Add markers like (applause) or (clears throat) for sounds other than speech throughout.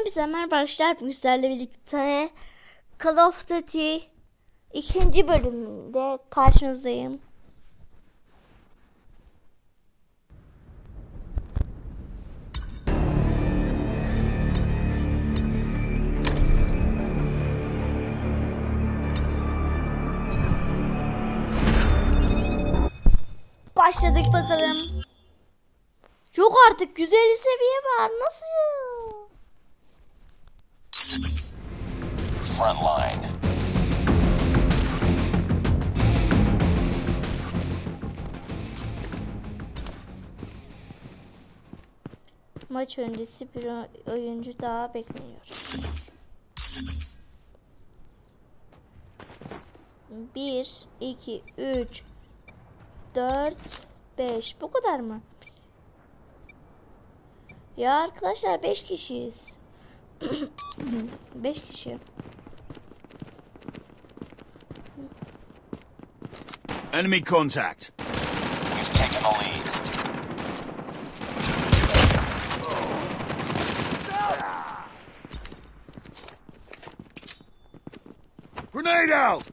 Hepinize merhaba arkadaşlar. Bugün sizlerle birlikte Call of Duty ikinci bölümünde karşınızdayım. Başladık bakalım. Yok artık 150 seviye var. Nasıl? Frontline. Maç öncesi bir oyuncu daha bekleniyor. Bir, iki, üç, dört, beş. Bu kadar mı? Ya arkadaşlar beş kişiyiz. (clears throat) beş kişi. Enemy contact. We've taken the lead. Grenade out!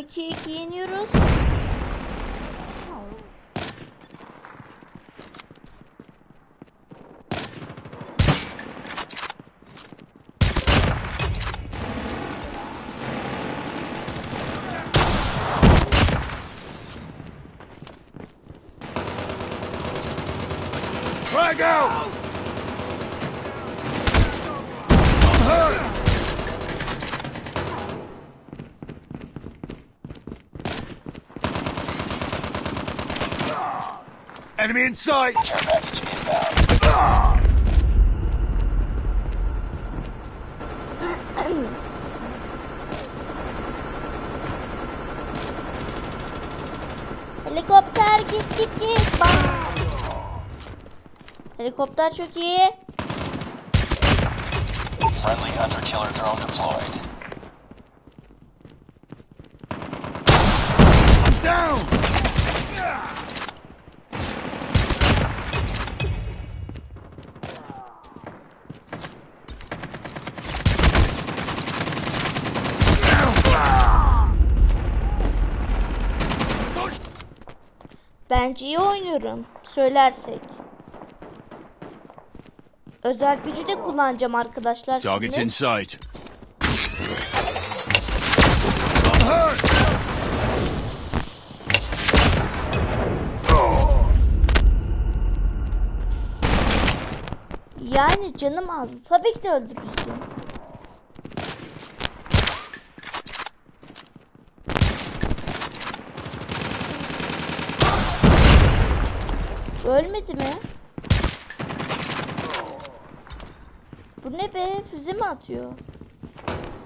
12-2 yeniyoruz. Enemy in sight! Care package inbound. (coughs) Helikopter git git git. Bam. Helikopter çok iyi. Friendly hunter killer drone deployed. Down! Bence iyi oynuyorum. Söylersek. Özel gücü de kullanacağım arkadaşlar Targets şimdi. hurt! Yani canım az. Tabii ki de öldürürsün. Ölmedi mi? Bu ne be? Füze mi atıyor?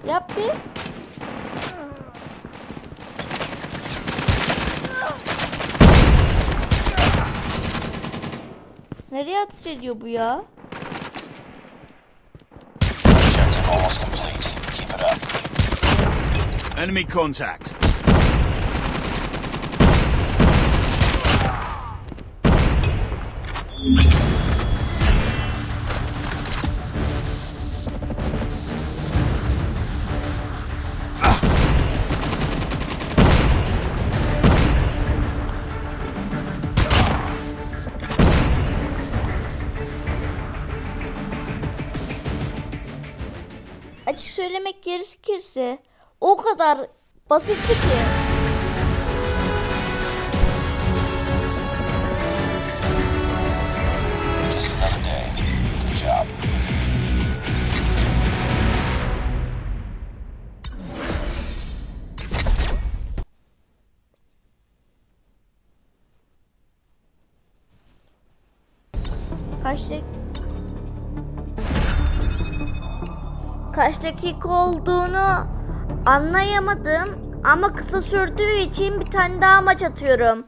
Yap bir. Nereye atış ediyor bu ya? Enemy contact. Açık söylemek gerekirse o kadar basitti ki. Kaç dak Kaç dakika olduğunu anlayamadım ama kısa sürdüğü için bir tane daha maç atıyorum.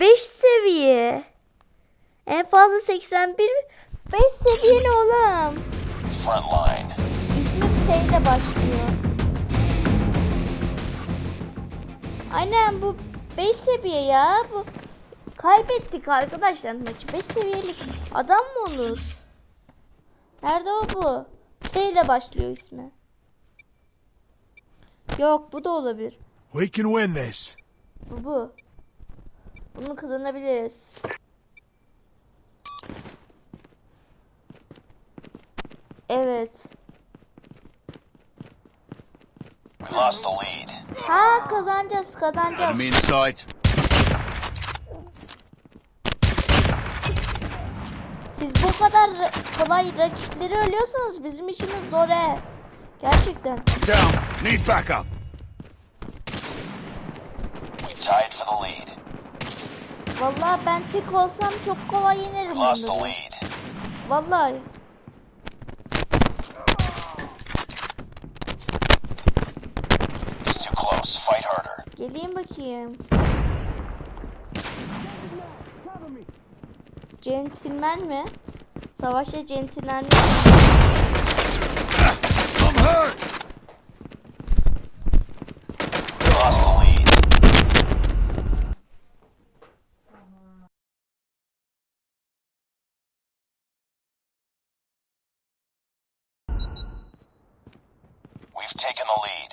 5 seviye. En fazla 81 5 seviyeli oğlum. Frontline. İsmi P ile başlıyor. Aynen bu 5 seviye ya. Bu kaybettik arkadaşlar maçı. 5 seviyelik adam mı olur? Nerede o bu? P ile başlıyor ismi. Yok bu da olabilir. We can win this. Bu bu. Bunu kazanabiliriz. Evet. We lost the lead. Ha kazanacağız kazanacağız. Enemy in sight. Siz bu kadar kolay rakipleri ölüyorsunuz. Bizim işimiz zor he. Gerçekten. Down. Need backup. We tied for the lead. Vallahi ben tek olsam çok kolay yenerim lost the onları. lead. Vallahi. It's too close. Fight harder. Geleyim bakayım. Centilmen mi? Savaşta centilmen mi? We've taken the lead.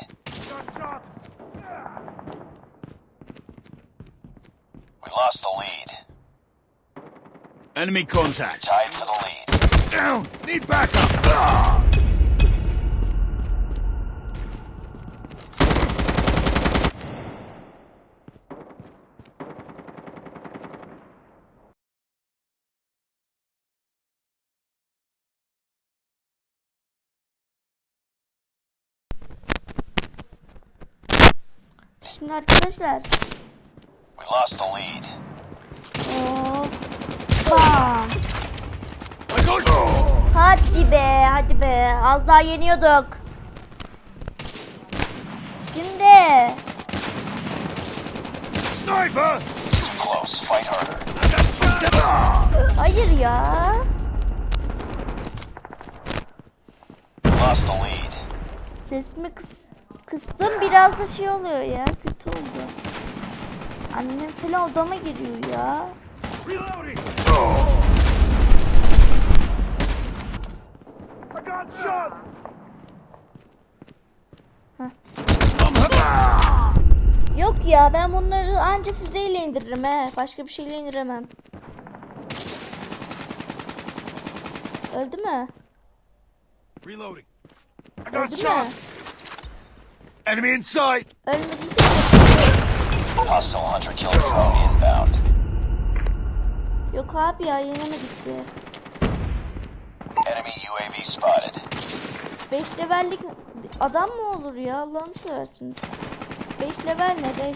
We lost the lead. Enemy contact. Tied for the lead. Down. Need backup. Ah! Şimdi arkadaşlar. We lost the lead. Bam. Hadi be, hadi be. Az daha yeniyorduk. Şimdi. Sniper. Close. Fight harder. Hayır ya. Lost the lead. Sesimi kıs kıstım biraz da şey oluyor ya. Kötü oldu. Annem falan odama giriyor ya. Reloading. I got shot. Huh. I'm hurt. Yok ya ben bunları anca füzeyle indiririm he. Başka bir şeyle indiremem. Öldü mü? Reloading. I got Öldü mü? shot. Enemy in sight. Ölmediyse Hostile hunter killer drone inbound. Yok abi ya yenemedik de. Enemy UAV spotted. 5 levellik adam mı olur ya Allah'ını seversiniz. 5 level ne 5 5.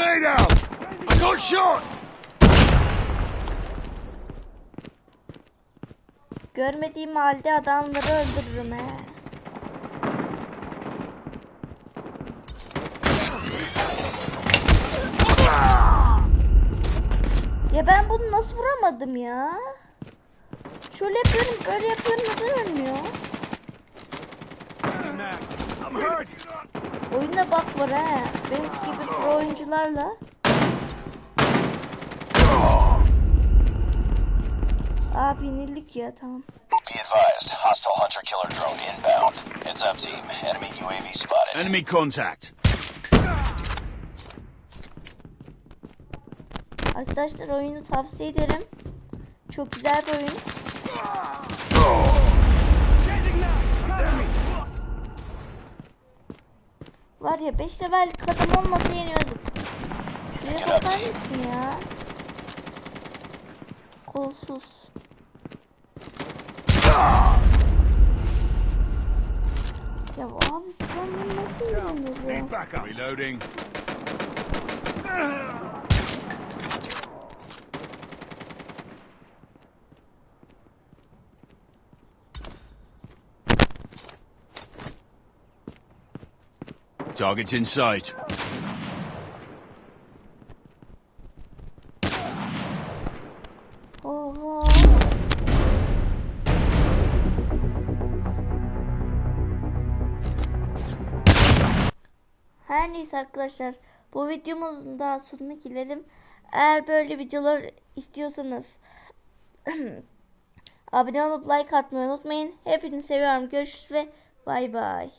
Grenade out. I got shot. Görmediğim halde adamları öldürürüm he. Ya ben bunu nasıl vuramadım ya? Şöyle yapıyorum, böyle yapıyorum neden ölmüyor? I'm hurt. Oyunda bak var ha. Benim gibi pro oyuncularla. Abi yenildik ya tamam. Be advised, hostile hunter killer drone inbound. Heads up, team. Enemy UAV spotted. Enemy contact. Arkadaşlar oyunu tavsiye ederim. Çok güzel bir oyun. Var ya 5 level kadın olmasa yeniyorduk. Şuraya bakar mısın ya? Kolsuz. Ya abi ben bunu nasıl yeneceğiz ya? Reloading. Target's in sight. Her neyse arkadaşlar bu videomuzun daha sonuna gelelim. Eğer böyle videolar istiyorsanız (clears throat) abone olup like atmayı unutmayın. Hepinizi seviyorum. Görüşürüz ve bay bay.